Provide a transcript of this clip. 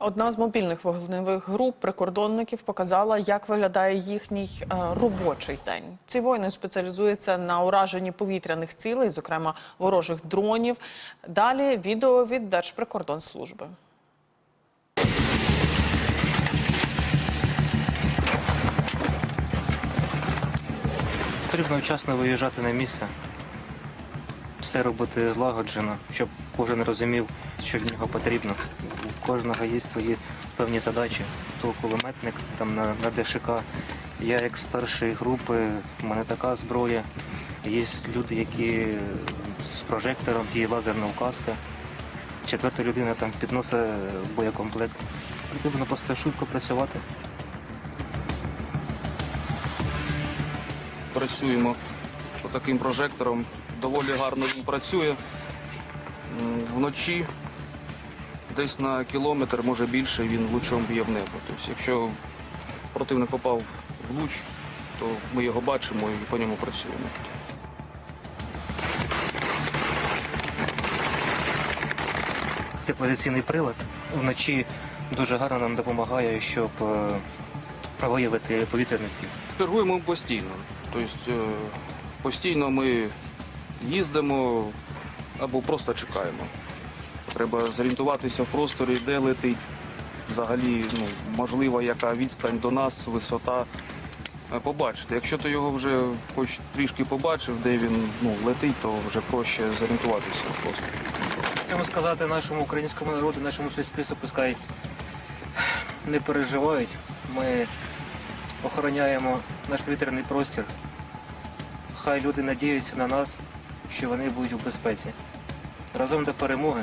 Одна з мобільних вогневих груп прикордонників показала, як виглядає їхній е, робочий день. Ці воїни спеціалізуються на ураженні повітряних цілей, зокрема ворожих дронів. Далі відео від Держприкордонслужби. Потрібно вчасно виїжджати на місце, все робити злагоджено, щоб кожен розумів, що від нього потрібно. Кожного є свої певні задачі. То кулеметник там на, на ДШК. Я як старший групи, в мене така зброя. Є люди, які з прожектором, ті лазерна указка. Четверта людина там підносить боєкомплект. Потрібно просто швидко працювати. працюємо таким прожектором. Доволі гарно він працює. Вночі десь на кілометр, може більше, він лучом б'є в небо. Тобто, якщо противник попав в луч, то ми його бачимо і по ньому працюємо. Тепловізійний прилад вночі дуже гарно нам допомагає, щоб е, виявити повітряну ціль. Чергуємо постійно. Тобто е, постійно ми їздимо або просто чекаємо. Треба зорієнтуватися в просторі, де летить. Взагалі, ну, можливо, яка відстань до нас, висота. Е, Побачити. Якщо ти його вже хоч трішки побачив, де він ну, летить, то вже проще зорієнтуватися просто. Треба сказати нашому українському народу, нашому суспільству, пускай не переживають. Ми охороняємо наш повітряний простір. Хай люди надіються на нас, що вони будуть у безпеці. Разом до перемоги.